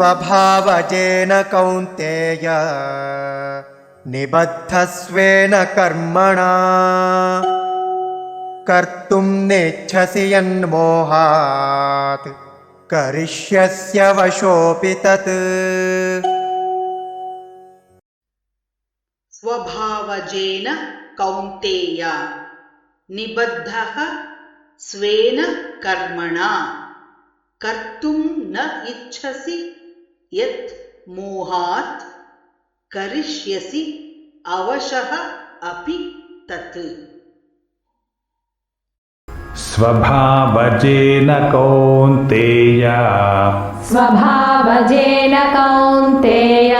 स्वभावजेन कौन्तेय निबद्धस्वेन कर्मणा। कर्तुं नेच्छसि यन्मोहात् करिष्यस्य वशोऽपि तत्। स्वभावजेन कौन्तेय निबद्धः स्वेन कर्मणा। कर्तुं न इच्छसि यत् मोहात् करिष्यसि अवशः अपि तत्। स्वभावजेन कौन्तेय। स्वभावजेन कौन्तेय।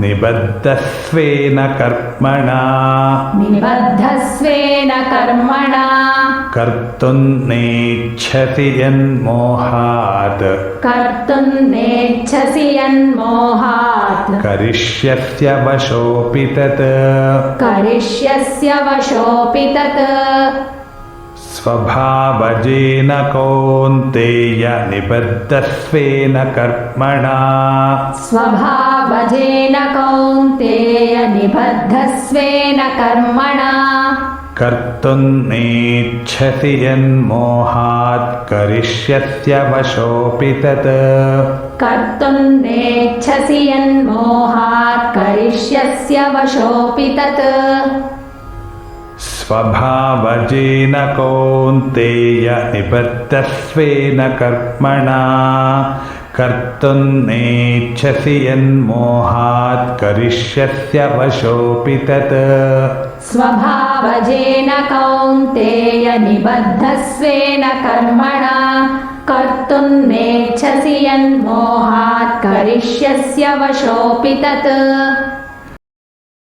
निबद्धस्वेन कर्मणा। निबद्धस्वेन कर्मणा कर्तुं नेच्छसि यन्मोहात्। कर्तुं नेच्छसि यन्मोहात्। करिष्यस्य वशोऽपि तत्। करिष्यस्य वशोऽपि तत्। स्वभावजेन कौन्तेय निबद्धस्वेन कर्मणा। स्वभावजेन कौन्तेय निबद्धस्वेन कर्मणा कर्तुं नेच्छसि यन्मोहात् करिष्यस्य वशोऽपि तत्। कर्तुं नेच्छसि यन्मोहात् करिष्यस्य वशोऽपि तत्। स्वभावजेन कौन्तेय निबद्धस्वेन कर्मणा कर्तुं नेच्छसि यन्मोहात् करिष्यस्य वशोऽपि तत्। स्वभावजेन कौन्तेय निबद्धस्वेन कर्मणा। कर्तुं नेच्छसि यन्मोहात् करिष्यस्य वशोऽपि तत्